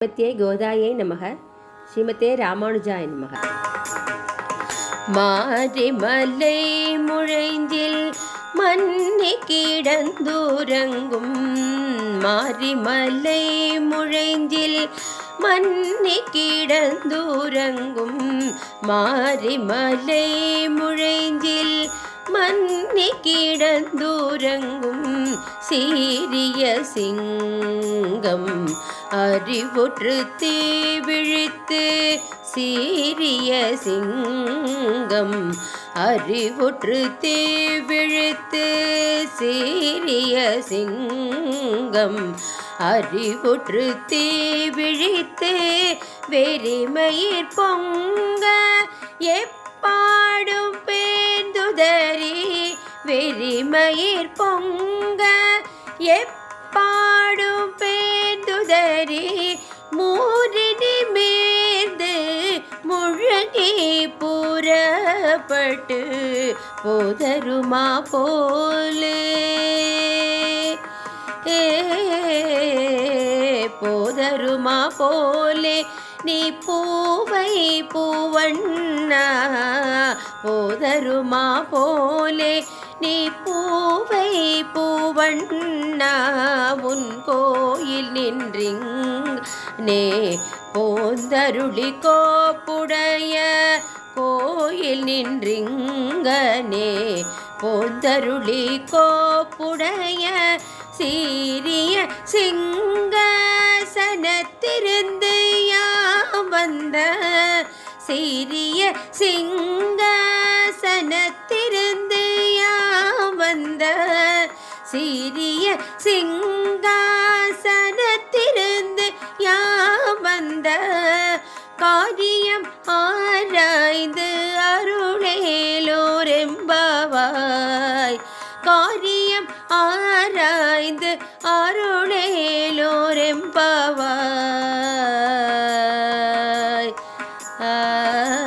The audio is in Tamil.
ஸ்ரீமத்தியே கோதாயை நமக. ஸ்ரீமத்தே ராமானுஜாய நமக. மாரிமலை முழைஞ்சில் மன்னி கிடந்தூரங்கும். மாரிமலை முழைஞ்சில் மன்னி கிடந்தூரங்கும். மாரிமலை முழைஞ்சில் மன்னி கிடந்தூரங்கும். சீரிய சிங்கம் அறிவுற்று தீ விழித்து சீரிய சிங்கம். அறிவுற்று தீ விழித்து சீரிய சிங்கம். அறிவுற்று தீ விழித்து வெறிமயிர் பொங்க எப்பாடும் பேர்ந்துதறி வெறிமயிர் பொங்க எப்பாடும் பே பேந்துதறி மூரினி மேர்ந்து முழகி புறப்பட்டு போதருமா போலே. போதருமா போலே. நீ பூவை பூவண்ணா போதருமா போலே. நீ பூவை பூவண்ணா உன் கோ கோயில் நின்றிங் நே போந்தருளி கோப்புடைய கோயில் நின்றிங்கனே போந்தருளி கோப்புடைய சீரிய சிங்காசனத்திருந்து யாம் வந்த சீரிய சிங்காசனத்திருந்து யாம் வந்த சீரிய சிங்கா ஆதியம் ஆராய்ந்து அருளேலோரெம்பவாய். காரியம் ஆராய்ந்து அருளேலோரெம்பவாய். ஆ.